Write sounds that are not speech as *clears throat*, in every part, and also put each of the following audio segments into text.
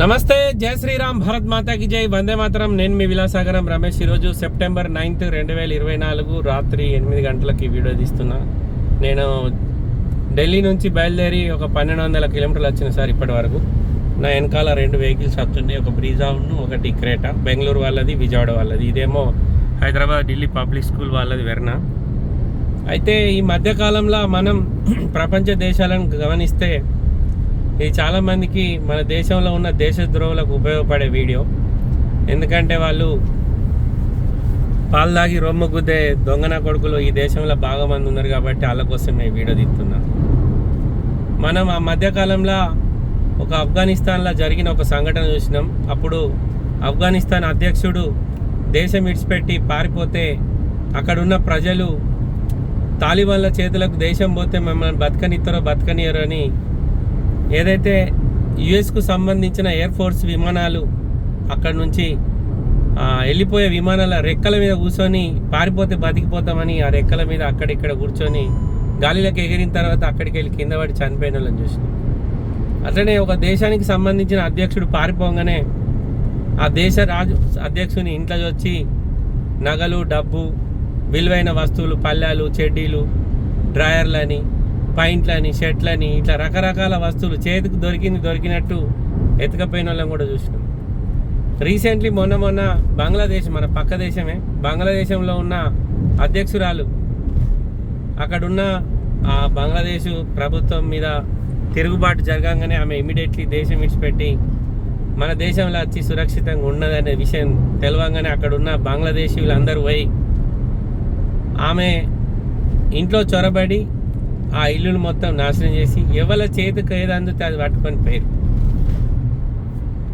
నమస్తే జై శ్రీరామ్ భారత్ మాతాకి జై. వందే మాతరం నేను మీ విలాసాగరం రమేష్. ఈరోజు సెప్టెంబర్ నైన్త్ రెండు వేల ఇరవై నాలుగు రాత్రి ఎనిమిది గంటలకి వీడియో తీస్తున్నా. నేను ఢిల్లీ నుంచి బయలుదేరి ఒక పన్నెండు వందల కిలోమీటర్లు వచ్చిన సార్ ఇప్పటి వరకు. నా వెనకాల రెండు వెహికల్స్ వస్తుండే ఒక బ్రీజా ఉన్ను ఒకటి క్రేటా. బెంగళూరు వాళ్ళది విజయవాడ వాళ్ళది. ఇదేమో హైదరాబాద్ ఢిల్లీ పబ్లిక్ స్కూల్ వాళ్ళది వెర్నా. అయితే ఈ మధ్యకాలంలో మనం *clears throat* ప్రపంచ దేశాలను గమనిస్తే ఇది చాలామందికి మన దేశంలో ఉన్న దేశద్రోహులకు ఉపయోగపడే వీడియో. ఎందుకంటే వాళ్ళు పాలు తాగి రొమ్ము గుద్దే దొంగన కొడుకులు ఈ దేశంలో బాగా మంది ఉన్నారు కాబట్టి వాళ్ళ కోసం ఈ వీడియో తీస్తున్నా. మనం ఆ మధ్యకాలంలో ఒక ఆఫ్ఘనిస్తాన్లో జరిగిన ఒక సంఘటన చూసినాం. అప్పుడు ఆఫ్ఘనిస్తాన్ అధ్యక్షుడు దేశం విడిచిపెట్టి పారిపోతే అక్కడున్న ప్రజలు తాలిబాన్ల చేతులకు దేశం పోతే మమ్మల్ని బతకనిస్తారో బతకనియరో అని ఏదైతే యుఎస్కు సంబంధించిన ఎయిర్ ఫోర్స్ విమానాలు అక్కడ నుంచి వెళ్ళిపోయే విమానాల రెక్కల మీద కూర్చొని పారిపోతే బతికిపోతామని ఆ రెక్కల మీద అక్కడిక్కడ కూర్చొని గాలిలోకి ఎగిరిన తర్వాత అక్కడికి వెళ్ళి కింద పడి చనిపోయిన వాళ్ళని చూసినాం. అట్లనే ఒక దేశానికి సంబంధించిన అధ్యక్షుడు పారిపోగానే ఆ దేశ రాజు అధ్యక్షుని ఇంట్లో వచ్చి నగలు డబ్బు విలువైన వస్తువులు పల్లెలు చెడ్డీలు డ్రాయర్లని పాయింట్లని షర్ట్లని ఇట్లా రకరకాల వస్తువులు చేతికి దొరికింది దొరికినట్టు ఎతకపోయిన వాళ్ళని కూడా చూసినాం. రీసెంట్లీ మొన్న మొన్న బంగ్లాదేశ్ మన పక్క దేశమే బంగ్లాదేశంలో ఉన్న అధ్యక్షురాలు అక్కడున్న ఆ బంగ్లాదేశ్ ప్రభుత్వం మీద తిరుగుబాటు జరగంగానే ఆమె ఇమీడియట్లీ దేశం విడిచిపెట్టి మన దేశంలో వచ్చి సురక్షితంగా ఉన్నదనే విషయం తెలవంగానే అక్కడున్న బంగ్లాదేశీయులందరూ పోయి ఆమె ఇంట్లో చొరబడి ఆ ఇల్లును మొత్తం నాశనం చేసి ఎవరి చేతికి ఏది అది పట్టుకొని పోయారు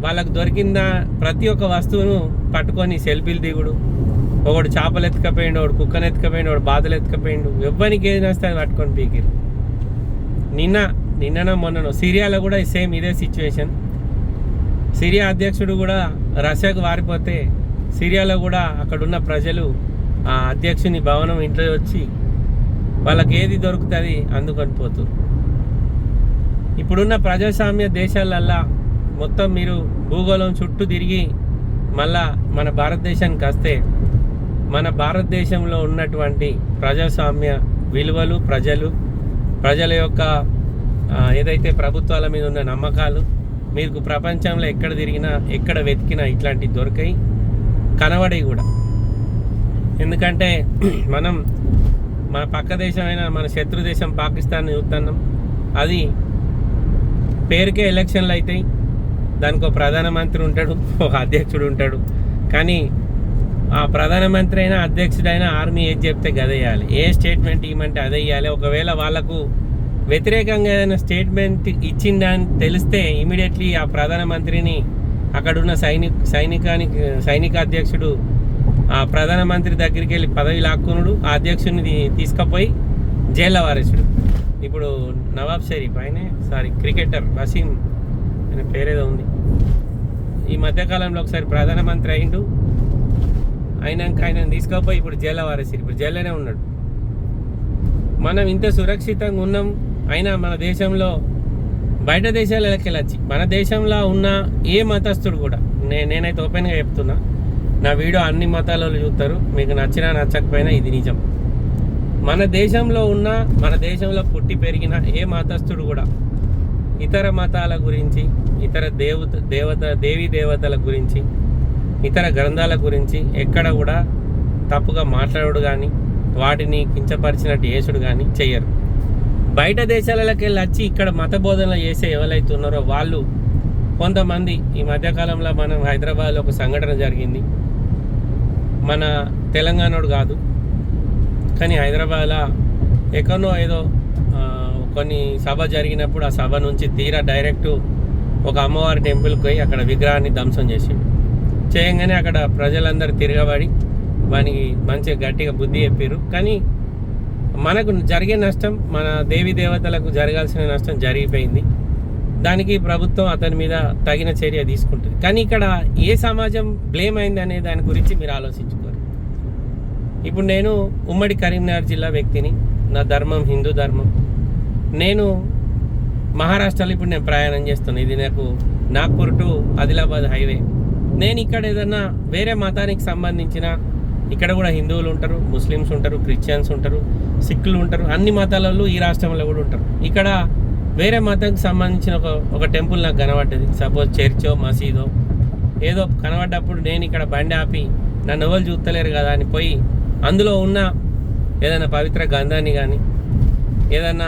వాళ్ళకు దొరికిన ప్రతి ఒక్క వస్తువును పట్టుకొని సెల్ఫీలు దిగుడు. ఒకడు చేపలు ఎత్తుకపోయిండు ఒకడు కుక్కను ఎత్తుకపోయిండు ఒకడు బాధలు ఎత్తుకపోయిండు. ఎవ్వరికి ఏది నస్తే అది పట్టుకొని పీకిరు నిన్న నిన్ననో మొన్ననో సిరియాలో కూడా సేమ్ ఇదే సిచ్యువేషన్ సిరియా అధ్యక్షుడు కూడా రష్యాకు వారిపోతే సిరియాలో కూడా అక్కడున్న ప్రజలు ఆ అధ్యక్షుని భవనం ఇంట్లో వచ్చి వాళ్ళకి ఏది దొరుకుతుంది అందుకని పోతుంది ఇప్పుడున్న ప్రజాస్వామ్య దేశాలల్లా మొత్తం మీరు భూగోళం చుట్టూ తిరిగి మళ్ళా మన భారతదేశానికి వస్తే మన భారతదేశంలో ఉన్నటువంటి ప్రజాస్వామ్య విలువలు ప్రజలు ప్రజల యొక్క ఏదైతే ప్రభుత్వాల మీద ఉన్న నమ్మకాలు మీకు ప్రపంచంలో ఎక్కడ తిరిగినా ఎక్కడ వెతికినా ఇట్లాంటివి దొరికాయి కనబడేవి కూడా. ఎందుకంటే మనం మన పక్క దేశమైన మన శత్రు దేశం పాకిస్తాన్ చూస్తున్నాం. అది పేరుకే ఎలక్షన్లు అవుతాయి దానికి ఒక ప్రధానమంత్రి ఉంటాడు ఒక అధ్యక్షుడు ఉంటాడు. కానీ ఆ ప్రధానమంత్రి అయినా అధ్యక్షుడైనా ఆర్మీ ఏది చెప్తే గదేయాలి ఏ స్టేట్మెంట్ ఇవ్వమంటే అదే ఇవ్వాలి ఒకవేళ వాళ్ళకు వ్యతిరేకంగా ఏదైనా స్టేట్మెంట్ ఇచ్చిందని తెలిస్తే ఇమీడియట్లీ ఆ ప్రధానమంత్రిని అక్కడున్న సైనిక సైనికానికి సైనిక అధ్యక్షుడు ప్రధానమంత్రి దగ్గరికి వెళ్ళి పదవి లాక్కునుడు ఆ అధ్యక్షుడిని తీసుకుపోయి జైల్లో వారేసుడు. ఇప్పుడు నవాబ్ షరీఫ్ ఆయనే సారీ క్రికెటర్ వసీం అనే పేరేదో ఉంది. ఈ మధ్యకాలంలో ఒకసారి ప్రధానమంత్రి అయిండు. అయినాక ఆయన తీసుకుపోయి ఇప్పుడు జైల్లో వారేసారు. ఇప్పుడు జైల్లోనే ఉన్నాడు. మనం ఇంత సురక్షితంగా ఉన్నాం అయినా మన దేశంలో బయట దేశాలకి వెళ్ళొచ్చి. మన దేశంలో ఉన్న ఏ మతస్థుడు కూడా నే నేనైతే ఓపెన్గా చెప్తున్నా నా వీడియో అన్ని మతాల వాళ్ళు చూస్తారు. మీకు నచ్చినా నచ్చకపోయినా ఇది నిజం. మన దేశంలో ఉన్న మన దేశంలో పుట్టి పెరిగిన ఏ మతస్థుడు కూడా ఇతర మతాల గురించి ఇతర దేవత దేవత దేవీ దేవతల గురించి ఇతర గ్రంథాల గురించి ఎక్కడ కూడా తప్పుగా మాట్లాడు కానీ వాటిని కించపరిచినట్టు యేసుడు కానీ చెయ్యరు. బయట దేశాలకి వెళ్ళి వచ్చి ఇక్కడ మత బోధనలు చేసే ఎవరైతే ఉన్నారో వాళ్ళు కొంతమంది ఈ మధ్యకాలంలో మనం హైదరాబాద్లో ఒక సంఘటన జరిగింది. మన తెలంగాణోడు కాదు. కానీ హైదరాబాద్లో ఎక్కడో ఏదో కొన్ని సభ జరిగినప్పుడు ఆ సభ నుంచి తీరా డైరెక్ట్ ఒక అమ్మవారి టెంపుల్కి పోయి అక్కడ విగ్రహాన్ని ధ్వంసం చేసిండు. చేయంగానే అక్కడ ప్రజలందరూ తిరగబడి వానికి మంచిగా గట్టిగా బుద్ధి చెప్పారు కానీ మనకు జరిగే నష్టం మన దేవి దేవతలకు జరగాల్సిన నష్టం జరిగిపోయింది. దానికి ప్రభుత్వం అతని మీద తగిన చర్య తీసుకుంటుంది. కానీ ఇక్కడ ఏ సమాజం బ్లేమ్ అయింది అనే దాని గురించి మీరు ఆలోచించుకోరు. ఇప్పుడు నేను ఉమ్మడి కరీంనగర్ జిల్లా వ్యక్తిని నా ధర్మం హిందూ ధర్మం. నేను మహారాష్ట్రలో ఇప్పుడు నేను ప్రయాణం చేస్తున్నాను ఇది నాకు నాగ్పూర్ టు ఆదిలాబాద్ హైవే. నేను ఇక్కడ ఏదన్నా వేరే మతానికి సంబంధించిన ఇక్కడ కూడా హిందువులు ఉంటారు ముస్లిమ్స్ ఉంటారు క్రిస్టియన్స్ ఉంటారు సిక్కులు ఉంటారు అన్ని మతాలలో ఈ రాష్ట్రంలో కూడా ఉంటారు. ఇక్కడ వేరే మతంకి సంబంధించిన ఒక ఒక టెంపుల్ నాకు కనబడ్డది. సపోజ్ చర్చో మసీదో. ఏదో కనబడ్డప్పుడు నేను ఇక్కడ బండి ఆపి నన్ను ఎవరు చూస్తలేరు కదా అని పోయి అందులో ఉన్న ఏదైనా పవిత్ర గంధాన్ని కానీ ఏదైనా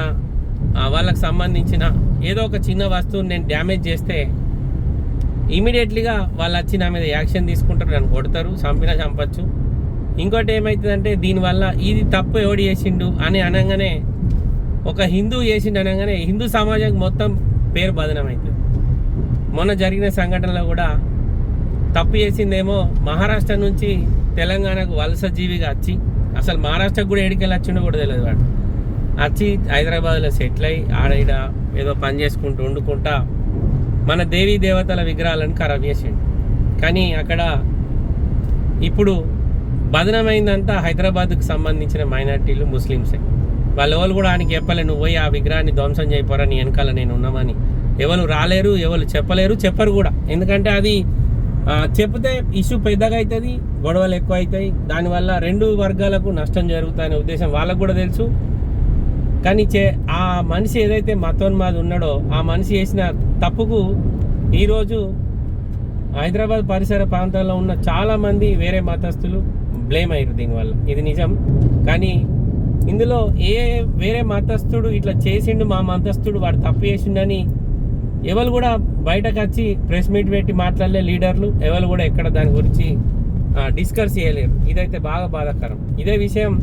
ఆ, వాళ్ళకి సంబంధించిన ఏదో ఒక చిన్న వస్తువుని నేను డ్యామేజ్ చేస్తే ఇమీడియట్లీగా వాళ్ళు వచ్చి నా మీద యాక్షన్ తీసుకుంటారు నన్ను కొడతారు చంపినా చంపచ్చు. ఇంకోటి ఏమవుతుందంటే దీనివల్ల ఇది తప్పు ఎవడు చేసిండు అని అనగానే ఒక హిందూ చేసిండు అనగానే హిందూ సమాజం మొత్తం పేరు బదనం మొన్న జరిగిన సంఘటనలో కూడా తప్పు చేసిందేమో మహారాష్ట్ర నుంచి తెలంగాణకు వలస జీవిగా వచ్చి అసలు మహారాష్ట్రకు కూడా ఏడికెళ్ళి వచ్చిండో కూడా తెలియదు వాడు. వచ్చి హైదరాబాద్లో సెటిల్ అయ్యి ఆడ ఈడ ఏదో పని చేసుకుంటూ వండుకుంటా మన దేవీ దేవతల విగ్రహాలను ఖరాబ్ చేసిండు. కానీ అక్కడ ఇప్పుడు బదనమైందంతా హైదరాబాద్కు సంబంధించిన మైనార్టీలు ముస్లిమ్సే. వాళ్ళ ఎవరు కూడా ఆయనకి చెప్పలే నువ్వు పోయి ఆ విగ్రహాన్ని ధ్వంసం చేయపోరా నీ వెనకాల నేను ఉన్నామని ఎవరు రాలేరు ఎవరు చెప్పలేరు చెప్పరు కూడా. ఎందుకంటే అది చెప్తే ఇష్యూ పెద్దగా అవుతుంది గొడవలు ఎక్కువ అవుతాయి దానివల్ల రెండు వర్గాలకు నష్టం జరుగుతాయనే ఉద్దేశం వాళ్ళకు కూడా తెలుసు. కానీ చే ఆ మనిషి ఏదైతే మతోన్మాది ఉన్నాడో ఆ మనిషి చేసిన తప్పుకు ఈరోజు హైదరాబాద్ పరిసర ప్రాంతాల్లో ఉన్న చాలామంది వేరే మతస్థులు బ్లేమ్ అయ్యారు దీనివల్ల. ఇది నిజం. కానీ ఇందులో ఏ వేరే మతస్థుడు ఇట్లా చేసిండు మా మతస్థుడు వాడు తప్పు చేసిండని ఎవరు కూడా బయటకు వచ్చి ప్రెస్ మీట్ పెట్టి మాట్లాడలే లీడర్లు ఎవరు కూడా ఎక్కడ దాని గురించి డిస్కస్ చేయలేరు. ఇదైతే బాగా బాధాకరం. ఇదే విషయం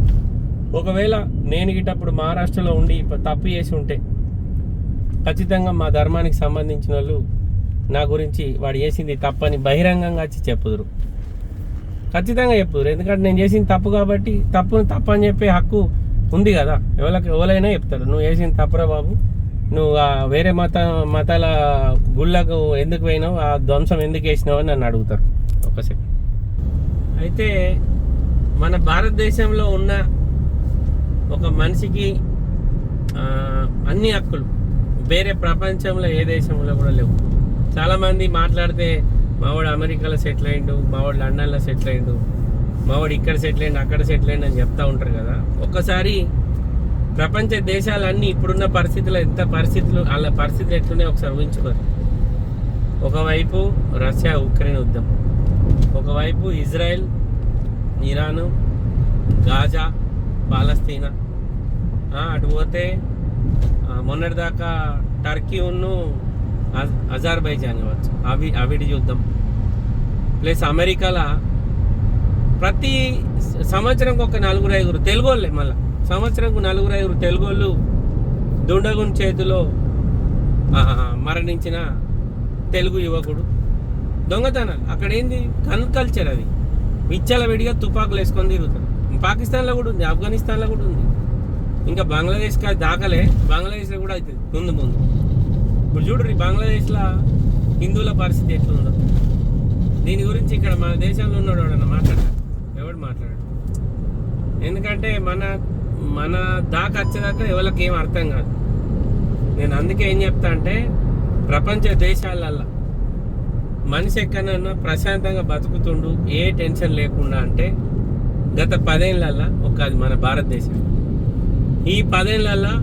ఒకవేళ నేను గిటప్పుడు మహారాష్ట్రలో ఉండి తప్పు చేసి ఉంటే ఖచ్చితంగా మా ధర్మానికి సంబంధించిన వాళ్ళు నా గురించి వాడు చేసింది తప్పని బహిరంగంగా వచ్చి చెప్పుదురు. ఖచ్చితంగా చెప్పుదురు. ఎందుకంటే నేను చేసింది తప్పు కాబట్టి తప్పును తప్పు అని చెప్పే హక్కు ఉంది కదా. ఎవరికి ఎవరైనా చెప్తారు. నువ్వు వేసిన తప్పురా బాబు? నువ్వు ఆ వేరే మత మతాల గుళ్ళకు ఎందుకు పోయినావు? ఆ ధ్వంసం ఎందుకు వేసినావు అని నన్ను అడుగుతారు. ఒక సెకండ్. అయితే మన భారతదేశంలో ఉన్న ఒక మనిషికి అన్ని హక్కులు. వేరే ప్రపంచంలో ఏ దేశంలో కూడా లేవు. చాలామంది మాట్లాడితే మావాడు అమెరికాలో సెటిల్ అయిండు మావాడు లండన్లో సెటిల్ అయిండు మావాడు ఇక్కడ సెటిల్ అయ్యండి అక్కడ సెటిల్ అయ్యండి అని చెప్తా ఉంటారు కదా. ఒక్కసారి ప్రపంచ దేశాలన్నీ ఇప్పుడున్న పరిస్థితులు ఎంత పరిస్థితులు వాళ్ళ పరిస్థితులు ఎట్లున్నాయి ఒకసారి ఊహించుకోరు. ఒకవైపు రష్యా ఉక్రెయిన్ యుద్ధం. ఒకవైపు ఇజ్రాయెల్ ఇరాను గాజా పాలస్తీనా. అటు పోతే మొన్నటిదాకా టర్కీ ఉన్ను అజార్బైజాన్ కావచ్చు. అవి అవిటి యుద్ధం. ప్లస్ అమెరికాలో ప్రతి సంవత్సరం ఒక నలుగురు ఐదుగురు తెలుగు వాళ్ళే మళ్ళీ. సంవత్సరంకు నలుగురు ఐదుగురు తెలుగు వాళ్ళు దుండగుని చేతిలో మరణించిన తెలుగు యువకుడు. దొంగతనాలు. అక్కడ ఏంది గన్ కల్చర్ అది. విచ్చల విడిగా తుపాకులు వేసుకొని తిరుగుతారు. పాకిస్తాన్లో కూడా ఉంది ఆఫ్ఘనిస్తాన్లో కూడా ఉంది. ఇంకా బంగ్లాదేశ్ కా దాకలే బంగ్లాదేశ్లో కూడా అవుతుంది. ముందు ముందు. ఇప్పుడు చూడండి బంగ్లాదేశ్లో హిందువుల పరిస్థితి ఎట్లుందో. దీని గురించి ఇక్కడ మన దేశంలో ఉన్నాడు ఎవడన్నా మాట్లాడారు? మాట్లాడాడు. ఎందుకంటే మన మన దాకా వచ్చేదాకా ఎవరికి ఏం అర్థం కాదు. నేను అందుకే ఏం చెప్తా అంటే ప్రపంచ దేశాలల్లో మనిషి ఎక్కడన్నా ప్రశాంతంగా బతుకుతుండు ఏ టెన్షన్ లేకుండా అంటే గత పదేళ్ళల్లో ఒక అది మన భారతదేశం. ఈ పదేళ్ళల్లో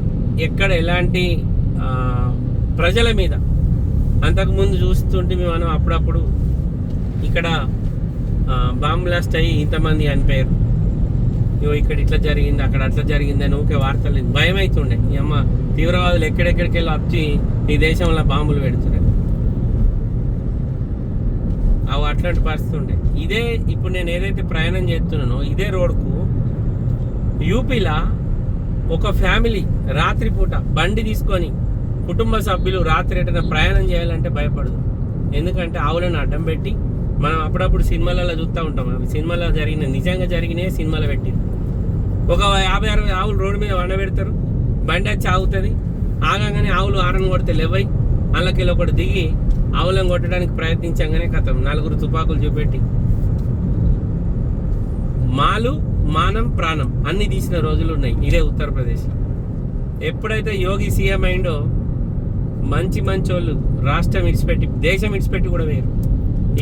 ఎక్కడ ఎలాంటి ప్రజల మీద అంతకుముందు చూస్తుంటే మనం అప్పుడప్పుడు ఇక్కడ బాంబ్ బ్లాస్ట్ అయ్యి ఇంతమంది చనిపోయారు. ఇగో ఇక్కడ ఇట్లా జరిగింది అక్కడ అట్లా జరిగింది అని ఊకే వార్తలు భయం అవుతుండే ఈ అమ్మ తీవ్రవాదులు ఎక్కడెక్కడికి వెళ్ళి వచ్చి ఈ దేశంలో బాంబులు పెడుతున్నారు అవి అట్లాంటి పరిస్థితి ఉండే. ఇదే ఇప్పుడు నేను ఏదైతే ప్రయాణం చేస్తున్నానో ఇదే రోడ్కు యూపీలా ఒక ఫ్యామిలీ రాత్రిపూట బండి తీసుకొని కుటుంబ సభ్యులు రాత్రి ఎటైనా ప్రయాణం చేయాలంటే భయపడదు. ఎందుకంటే ఆవులను అడ్డం పెట్టి మనం అప్పుడప్పుడు సినిమాలలో చూస్తూ ఉంటాం. అవి సినిమాలో జరిగిన నిజంగా జరిగినాయి సినిమాలో పెట్టింది ఒక యాభై అరవై ఆవులు రోడ్డు మీద వండ పెడతారు. బండి వచ్చి ఆగుతుంది. ఆగంగానే ఆవులు ఆరని కొడితే లేవై అందులోకి ఒకటి దిగి ఆవులను కొట్టడానికి ప్రయత్నించంగానే కథం. నలుగురు తుపాకులు చూపెట్టి. మాలు మానం ప్రాణం అన్ని తీసిన రోజులు ఉన్నాయి. ఇదే ఉత్తరప్రదేశ్. ఎప్పుడైతే యోగి సీఎం అయిండో మంచి మంచి వాళ్ళు రాష్ట్రం ఇడిచిపెట్టి దేశం ఇడిచిపెట్టి కూడా వేరు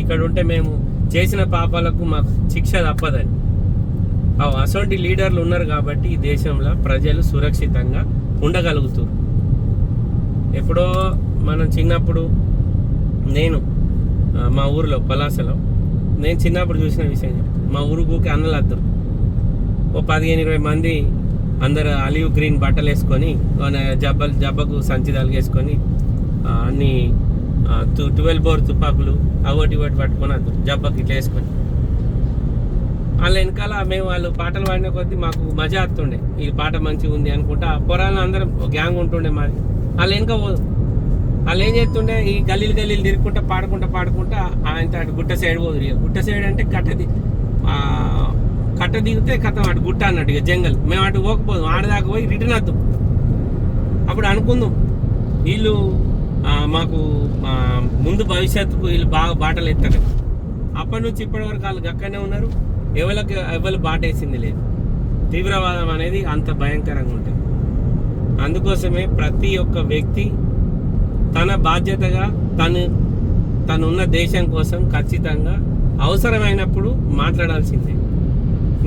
ఇక్కడ ఉంటే మేము చేసిన పాపాలకు మాకు శిక్ష తప్పదని. ఆ అసొంటి లీడర్లు ఉన్నారు కాబట్టి ఈ దేశంలో ప్రజలు సురక్షితంగా ఉండగలుగుతారు. ఎప్పుడో మనం చిన్నప్పుడు నేను మా ఊరిలో పలాసలో నేను చిన్నప్పుడు చూసిన విషయం చెప్తాను. మా అన్నలు అన్నలద్దరు ఓ పదిహేను ఇరవై మంది అందరు అలివ్ గ్రీన్ బట్టలు వేసుకొని జబ్బలు జబ్బకు సంచి తలిగేసుకొని అన్నీ అన్ని ట్వెల్వ్ బోర్ తుపాకులు అవోటి ఒకటి పట్టుకొని అందరు జబ్బకి ఇట్లా వేసుకొని. వాళ్ళ వెనకాల మేము వాళ్ళు పాటలు పాడిన కొద్దీ మాకు మజా వస్తుండే. ఈ పాట మంచిగా ఉంది అనుకుంటా పొరాలను అందరం గ్యాంగ్ ఉంటుండే మాది. వాళ్ళు వెనక పోదు వాళ్ళు ఏం చేస్తుండే ఈ గల్లీలు గల్లీలు తిరుగుకుంటా పాడుకుంటా పాడుకుంటా ఆయన అటు గుట్ట సైడ్ పోదు ఇక గుట్ట సైడ్ అంటే కట్టది కట్ట దిగితే కథం అటు గుట్ట అన్నట్టు ఇక జంగల్. మేము అటు పోకపోదు. ఆడదాకా పోయి రిటర్న్ వద్దాం. అప్పుడు అనుకుందాం. వీళ్ళు మాకు ముందు భవిష్యత్తుకు వీళ్ళు బాగా బాటలు ఎత్తారు అప్పటి నుంచి ఇప్పటి వరకు వాళ్ళు అక్కడనే ఉన్నారు. ఎవరికి ఎవరు బాట వేసింది లేదు. తీవ్రవాదం అనేది అంత భయంకరంగా ఉంటుంది. అందుకోసమే ప్రతి ఒక్క వ్యక్తి తన బాధ్యతగా తను తనున్న దేశం కోసం ఖచ్చితంగా అవసరమైనప్పుడు మాట్లాడాల్సిందే.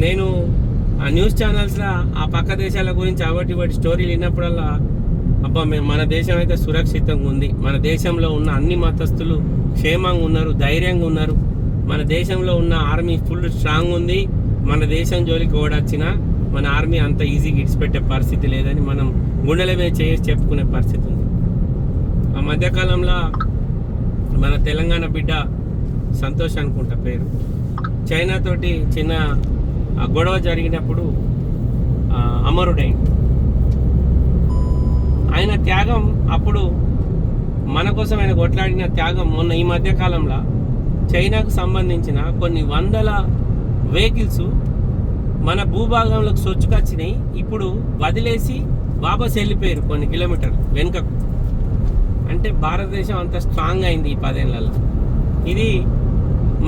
నేను ఆ న్యూస్ ఛానల్స్లో ఆ పక్క దేశాల గురించి అవటి వాటి స్టోరీలు విన్నప్పుడల్లా అబ్బా మేము మన దేశం అయితే సురక్షితంగా ఉంది. మన దేశంలో ఉన్న అన్ని మతస్థులు క్షేమంగా ఉన్నారు ధైర్యంగా ఉన్నారు. మన దేశంలో ఉన్న ఆర్మీ ఫుల్ స్ట్రాంగ్ ఉంది. మన దేశం జోలికి ఓడొచ్చినా మన ఆర్మీ అంత ఈజీగా ఇడిచిపెట్టే పరిస్థితి లేదని మనం గుండెల మీద చేసి చెప్పుకునే పరిస్థితి ఉంది. ఆ మధ్యకాలంలో మన తెలంగాణ బిడ్డ సంతోష్ అనుకుంటా పేరు. చైనాతోటి చిన్న గొడవ జరిగినప్పుడు అమరుడైంది ఆయన త్యాగం అప్పుడు మన కోసం ఆయన కొట్లాడిన త్యాగం మొన్న ఈ మధ్య కాలంలో చైనాకు సంబంధించిన కొన్ని వందల వెహికల్స్ మన భూభాగంలోకి సొచ్చుకొచ్చినాయి. ఇప్పుడు వదిలేసి వాపస్ వెళ్ళిపోయారు కొన్ని కిలోమీటర్లు వెనుకకు. అంటే భారతదేశం అంత స్ట్రాంగ్ అయింది ఈ పదేళ్ళలో ఇది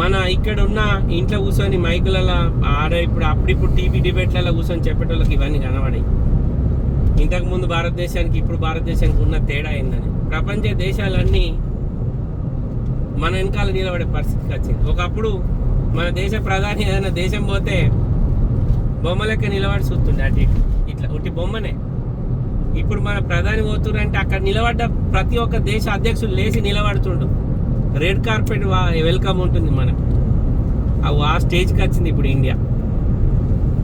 మన ఇక్కడ ఉన్న ఇంట్లో కూర్చొని మైకులలో ఆడ ఇప్పుడు అప్పుడిప్పుడు టీవీ డిబేట్లలో కూర్చొని చెప్పేటోళ్ళకి ఇవన్నీ కనబడాయి. ఇంతకుముందు భారతదేశానికి ఇప్పుడు భారతదేశానికి ఉన్న తేడా ఏందని. ప్రపంచ దేశాలన్నీ మన వెనకాల నిలబడే పరిస్థితికి వచ్చింది. ఒకప్పుడు మన దేశ ప్రధాని ఏదైనా దేశం పోతే బొమ్మ లెక్క నిలబడి చూస్తుండే అటు ఇటు. ఇట్లా ఒకటి బొమ్మనే. ఇప్పుడు మన ప్రధాని పోతున్నారంటే అక్కడ నిలబడ్డ ప్రతి ఒక్క దేశ అధ్యక్షుడు లేచి నిలబడుతుండు. రెడ్ కార్పెట్ వెల్కమ్ ఉంటుంది మనకు. అవి ఆ స్టేజ్కి వచ్చింది ఇప్పుడు ఇండియా.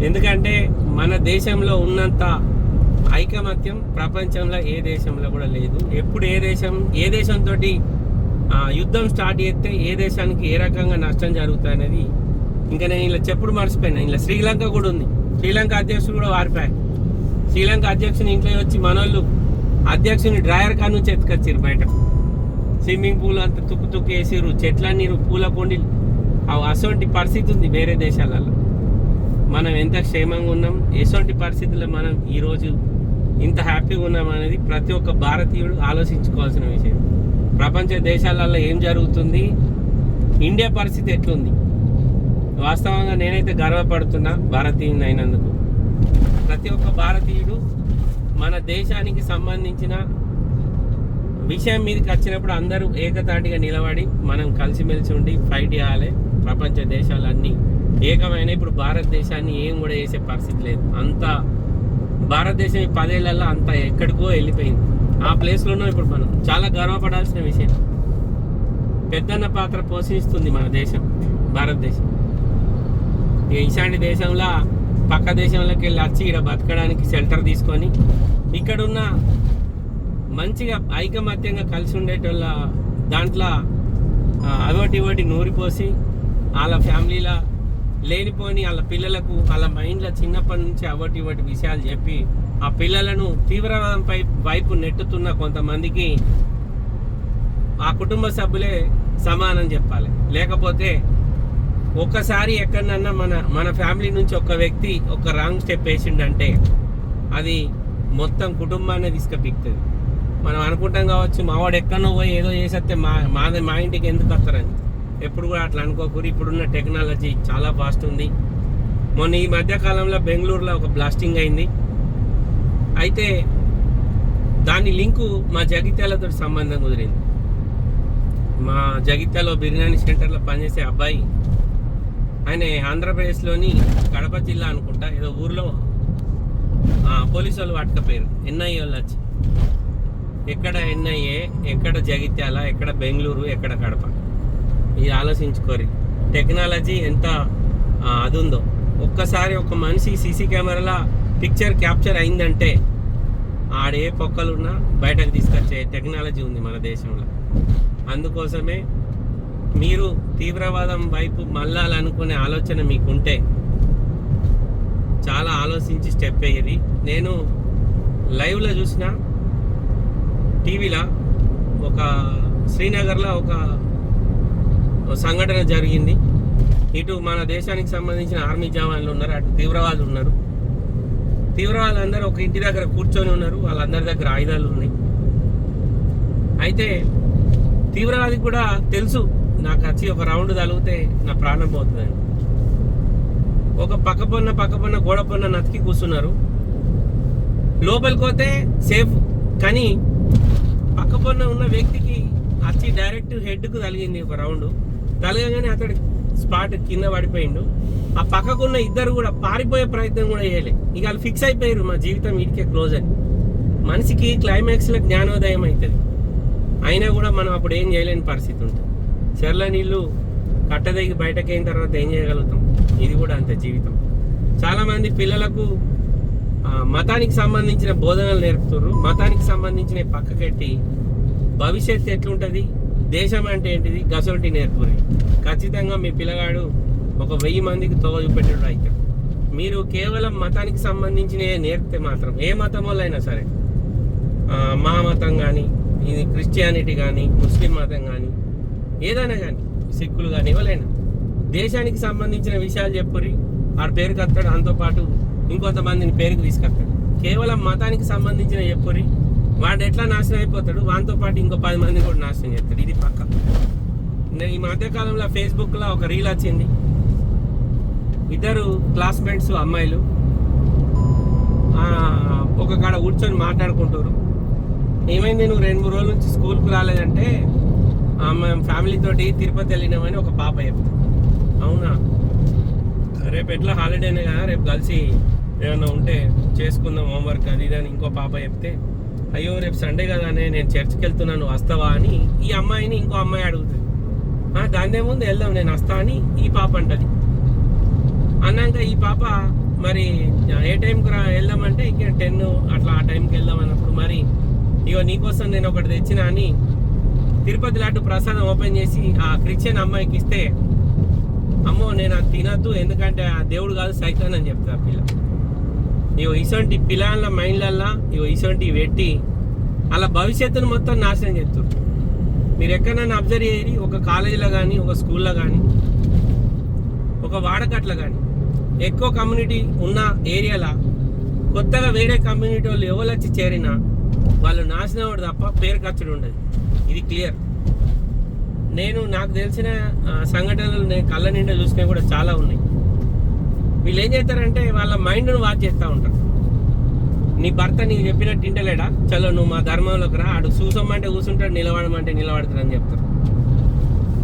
ఎందుకంటే మన దేశంలో ఉన్నంత ఐకమత్యం ప్రపంచంలో ఏ దేశంలో కూడా లేదు. ఎప్పుడు ఏ దేశం ఏ దేశంతో యుద్ధం స్టార్ట్ చేస్తే ఏ దేశానికి ఏ రకంగా నష్టం జరుగుతుంది అనేది ఇంకా నేను ఇలా చెప్పుడు మర్చిపోయినా. ఇలా శ్రీలంక కూడా ఉంది. శ్రీలంక అధ్యక్షుడు కూడా వారిపోయాయి శ్రీలంక అధ్యక్షుని ఇంట్లో వచ్చి మనోళ్ళు అధ్యక్షుని డ్రాయర్ కాడ నుంచి ఎత్తుకొచ్చారు బయట. స్విమ్మింగ్ పూల్ అంతా తుక్కు తుక్కు వేసారు చెట్లన్నీ పూల కొండీలు అవి అసొంటి పరిస్థితి ఉంది వేరే దేశాలలో. మనం ఎంత క్షేమంగా ఉన్నాం ఎసొంటి పరిస్థితుల్లో మనం ఈరోజు ఇంత హ్యాపీగా ఉన్నామనేది ప్రతి ఒక్క భారతీయుడు ఆలోచించుకోవాల్సిన విషయం. ప్రపంచ దేశాలలో ఏం జరుగుతుంది? ఇండియా పరిస్థితి ఎట్లుంది? వాస్తవంగా నేనైతే గర్వపడుతున్నా భారతీయుని అయినందుకు. ప్రతి ఒక్క భారతీయుడు మన దేశానికి సంబంధించిన విషయం మీదకి వచ్చినప్పుడు అందరూ ఏకతాటిగా నిలబడి మనం కలిసిమెలిసి ఉండి ఫైట్ చేయాలి. ప్రపంచ దేశాలన్నీ ఏకమైన ఇప్పుడు భారతదేశాన్ని ఏం కూడా చేసే పరిస్థితి లేదు. అంత భారతదేశం ఈ పదేళ్ళలో అంత ఎక్కడికో వెళ్ళిపోయింది. ఆ ప్లేస్లో ఉన్నాం ఇప్పుడు మనం చాలా గర్వపడాల్సిన విషయం. పెద్దన్న పాత్ర పోషిస్తుంది మన దేశం భారతదేశం. ఈశాన్య దేశంలో పక్క దేశంలోకి వెళ్ళి వచ్చి ఇక్కడ బతకడానికి షెల్టర్ తీసుకొని ఇక్కడున్న మంచిగా ఐకమత్యంగా కలిసి ఉండేటోళ్ళ దాంట్లో ఆ, అవోటి ఇవోటి నూరిపోసి వాళ్ళ ఫ్యామిలీలో లేనిపోని వాళ్ళ పిల్లలకు వాళ్ళ మైండ్లో చిన్నప్పటి నుంచి అవటి ఇవటి విషయాలు చెప్పి ఆ పిల్లలను తీవ్రవాదంపై వైపు నెట్టుతున్న కొంతమందికి ఆ కుటుంబ సభ్యులే సమానం చెప్పాలి. లేకపోతే ఒక్కసారి ఎక్కడన్నా మన మన ఫ్యామిలీ నుంచి ఒక వ్యక్తి ఒక రాంగ్ స్టెప్ వేసిండంటే అది మొత్తం కుటుంబాన్ని తీసుకపిక్తుంది మనం అనుకుంటాం కావచ్చు మావాడు ఎక్కడో పోయి ఏదో చేసేస్తే మా మాది మా ఇంటికి ఎందుకు వస్తారని. ఎప్పుడు కూడా అట్లా అనుకోకూరు ఇప్పుడున్న టెక్నాలజీ చాలా ఫాస్ట్ ఉంది. మొన్న ఈ మధ్యకాలంలో బెంగళూరులో ఒక బ్లాస్టింగ్ అయింది. అయితే దాని లింకు మా జగిత్యాలతో సంబంధం కుదిరింది. మా జగిత్యాలో బిర్యానీ సెంటర్లో పనిచేసే అబ్బాయి ఆయన ఆంధ్రప్రదేశ్లోని కడప జిల్లా అనుకుంటా ఏదో ఊర్లో పోలీసు వాళ్ళు పట్టుకపోయారు ఎన్ఐఏ వాళ్ళు వచ్చి. ఎక్కడ ఎన్ఐఏ ఎక్కడ జగిత్యాల ఎక్కడ బెంగళూరు ఎక్కడ కడప. ఇది ఆలోచించుకోరి. టెక్నాలజీ ఎంత అది ఉందో ఒక్కసారి ఒక మనిషి సీసీ కెమెరాల పిక్చర్ క్యాప్చర్ అయిందంటే ఆడే పొక్కలున్నా బయటకు తీసుకొచ్చే టెక్నాలజీ ఉంది మన దేశంలో. అందుకోసమే మీరు తీవ్రవాదం వైపు మళ్ళాలనుకునే ఆలోచన మీకుంటే చాలా ఆలోచించి స్టెప్ వేయరి నేను లైవ్లో చూసిన టీవీలో ఒక శ్రీనగర్లో ఒక సంఘటన జరిగింది. ఇటు మన దేశానికి సంబంధించిన ఆర్మీ జవాన్లు ఉన్నారు అటు తీవ్రవాదులు ఉన్నారు. తీవ్రవాదులు అందరూ ఒక ఇంటి దగ్గర కూర్చొని ఉన్నారు వాళ్ళందరి దగ్గర ఆయుధాలు ఉన్నాయి. అయితే తీవ్రవాదికి కూడా తెలుసు నాకు వచ్చి ఒక రౌండ్ తగిలితే నా ప్రాణం పోతుందని. ఒక పక్క పొన్న పక్క పొన్న గోడ పొన్న నతికి కూర్చున్నారు. లోపలికి పోతే సేఫ్ కానీ పక్క పొన్న ఉన్న వ్యక్తికి వచ్చి డైరెక్ట్ హెడ్కు తగిలింది ఒక రౌండ్. తలగగానే అతడు స్పాట్ కింద పడిపోయిండు. ఆ పక్కకున్న ఇద్దరు కూడా పారిపోయే ప్రయత్నం కూడా చేయలే. ఇక వాళ్ళు ఫిక్స్ అయిపోయారు మా జీవితం ఇటుకే క్లోజ్ అని. మనిషికి క్లైమాక్స్లో జ్ఞానోదయం అవుతుంది అయినా కూడా మనం అప్పుడు ఏం చేయలేని పరిస్థితి ఉంటుంది. చెర్ల నీళ్ళు కట్టదగి బయటకు అయిన తర్వాత ఏం చేయగలుగుతాం? ఇది కూడా అంత జీవితం. చాలామంది పిల్లలకు మతానికి సంబంధించిన బోధనలు నేర్పుతున్నారు మతానికి సంబంధించిన పక్కకెట్టి భవిష్యత్తు ఎట్లుంటుంది? దేశం అంటే ఏంటిది? గసొంటి నేర్పురి. ఖచ్చితంగా మీ పిల్లగాడు ఒక వెయ్యి మందికి తోవ చూపెట్టడు అవుతాడు మీరు కేవలం మతానికి సంబంధించిన నేర్పితే మాత్రం ఏ మతం వాళ్ళైనా సరే మా మతం కానీ ఇది క్రిస్టియానిటీ కానీ ముస్లిం మతం కానీ ఏదైనా కానీ సిక్కులు కానీ ఎవరైనా దేశానికి సంబంధించిన విషయాలు చెప్పురి వాడి పేరుకి వస్తాడు దాంతోపాటు ఇంకొంతమందిని పేరుకి తీసుకొస్తాడు. కేవలం మతానికి సంబంధించిన చెప్పురి వాడు ఎట్లా నాశనం అయిపోతాడు? వానితో పాటు ఇంకో పది మందిని కూడా నాశనం చేస్తాడు ఇది పక్క. నేను ఈ మధ్యకాలంలో ఫేస్బుక్లో ఒక రీల్ వచ్చింది. ఇద్దరు క్లాస్మేట్స్ అమ్మాయిలు ఒక కాడ కూర్చొని మాట్లాడుకుంటారు ఏమైంది నువ్వు రెండు మూడు రోజుల నుంచి స్కూల్కి రాలేదంటే మేము ఫ్యామిలీతోటి తిరుపతి వెళ్ళినామని ఒక పాప చెప్తా అవునా? రేపు ఎట్లా హాలిడేనే కదా? రేపు కలిసి ఏమైనా ఉంటే చేసుకుందాం హోంవర్క్ అది ఇది అని ఇంకో పాప చెప్తే అయ్యో రేపు సండే కదానే నేను చర్చ్కి వెళ్తున్నాను వస్తావా అని ఈ అమ్మాయిని ఇంకో అమ్మాయి అడుగుతుంది. "ఆ, దాని ముందు వెళ్దాం నేను వస్తా అని ఈ పాప అంటది. అన్నాక ఈ పాప మరి ఏ టైంకి రా వెళ్దామంటే ఇక టెన్ అట్లా ఆ టైంకి వెళ్దాం అన్నప్పుడు మరి ఇగో నీకోసం నేను ఒకటి తెచ్చిన అని తిరుపతి లాంటి ప్రసాదం ఓపెన్ చేసి ఆ క్రిస్టియన్ అమ్మాయికి ఇస్తే అమ్మో నేను అది తినద్దు ఎందుకంటే ఆ దేవుడు కాదు సైతాన్ అని చెప్తా పిల్ల. ఇగో ఇసొంటి పిల్లల మైండ్లల్లా ఇగో ఇసొంటి పెట్టి అలా భవిష్యత్తును మొత్తం నాశనం చేస్తారు మీరు ఎక్కడైనా అబ్జర్వ్ చేయరు ఒక కాలేజీలో కానీ ఒక స్కూల్లో కానీ ఒక వాడకట్ల కానీ ఎక్కువ కమ్యూనిటీ ఉన్న ఏరియాలో కొత్తగా వేరే కమ్యూనిటీ వాళ్ళు ఎవరు వచ్చి చేరినా వాళ్ళు నాశనం అవ్వడు తప్ప పేరు ఖర్చుడు ఉండదు. ఇది క్లియర్. నేను నాకు తెలిసిన సంఘటనలు నేను కళ్ళ నిండా చూసినవి కూడా చాలా ఉన్నాయి. వీళ్ళు ఏం చేస్తారంటే వాళ్ళ మైండ్ను వాచ్ చేస్తూ ఉంటారు. నీ భర్త నీకు చెప్పినట్టు ఇంటలేడా చలో నువ్వు మా ధర్మంలోకి రా ఆడు చూసమ్మంటే కూర్చుంటాడు నిలబడమంటే నిలబడతాడని చెప్తారు.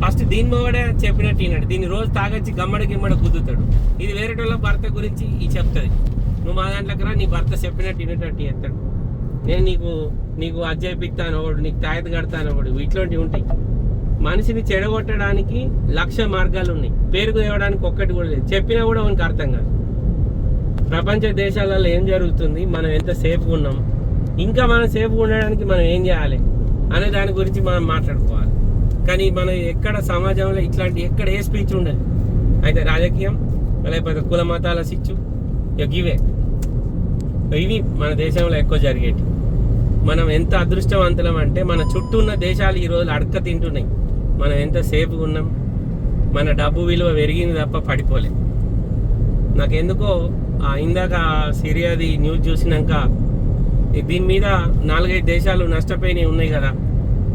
ఫస్ట్ దీని మొగడే చెప్పినట్టు ఈనాడు దీన్ని రోజు తాగొచ్చి గమ్మడ గిమ్మడ కుదుతాడు ఇది వేరేటోళ్ళ భర్త గురించి ఇది చెప్తుంది. నువ్వు మా దాంట్లోకి రా నీ భర్త చెప్పినట్టు వినేటట్టు చేస్తాడు. నేను నీకు నీకు అజ్జాయిపిస్తాను ఒకడు నీకు తాయత కడతాను ఒకడు ఇట్లాంటివి ఉంటాయి. మనిషిని చెడగొట్టడానికి లక్ష మార్గాలు ఉన్నాయి పేరుకు తేవడానికి ఒక్కటి కూడా లేదు. చెప్పినా కూడా మనకు అర్థం కాదు. ప్రపంచ దేశాలలో ఏం జరుగుతుంది? మనం ఎంత సేఫ్గా ఉన్నాం? ఇంకా మనం సేఫ్గా ఉండడానికి మనం ఏం చేయాలి? అనే దాని గురించి మనం మాట్లాడుకోవాలి. కానీ మనం ఎక్కడ సమాజంలో ఇట్లాంటి ఎక్కడ ఏ స్పీచ్ ఉండదు. అయితే రాజకీయం లేకపోతే కుల మతాల సిచ్చు ఇవే. ఇవి మన దేశంలో ఎక్కువ జరిగేటి మనం ఎంత అదృష్టవంతులం అంటే మన చుట్టూ ఉన్న దేశాలు ఈ అడక తింటున్నాయి. మనం ఎంత సేఫ్గా ఉన్నాం మన డబ్బు విలువ పెరిగింది తప్ప పడిపోలేదు నాకెందుకో ఆ ఇందాక సిరియాది న్యూస్ చూసినాక దీని మీద నాలుగైదు దేశాలు నష్టపోయినవి ఉన్నాయి కదా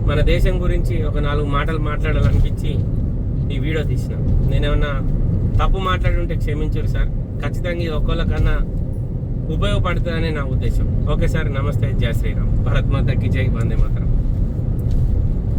మన దేశం గురించి ఒక నాలుగు మాటలు మాట్లాడాలనిపించి ఈ వీడియో తీసిన. నేనేమన్నా తప్పు మాట్లాడుంటే క్షమించరు సార్. ఖచ్చితంగా ఇది ఒక్కొక్కకన్నా ఉపయోగపడుతుందనే నా ఉద్దేశం. ఓకే సార్ నమస్తే. జయ శ్రీరామ్. భరత్ మాతకి జై వందే మాత్రం.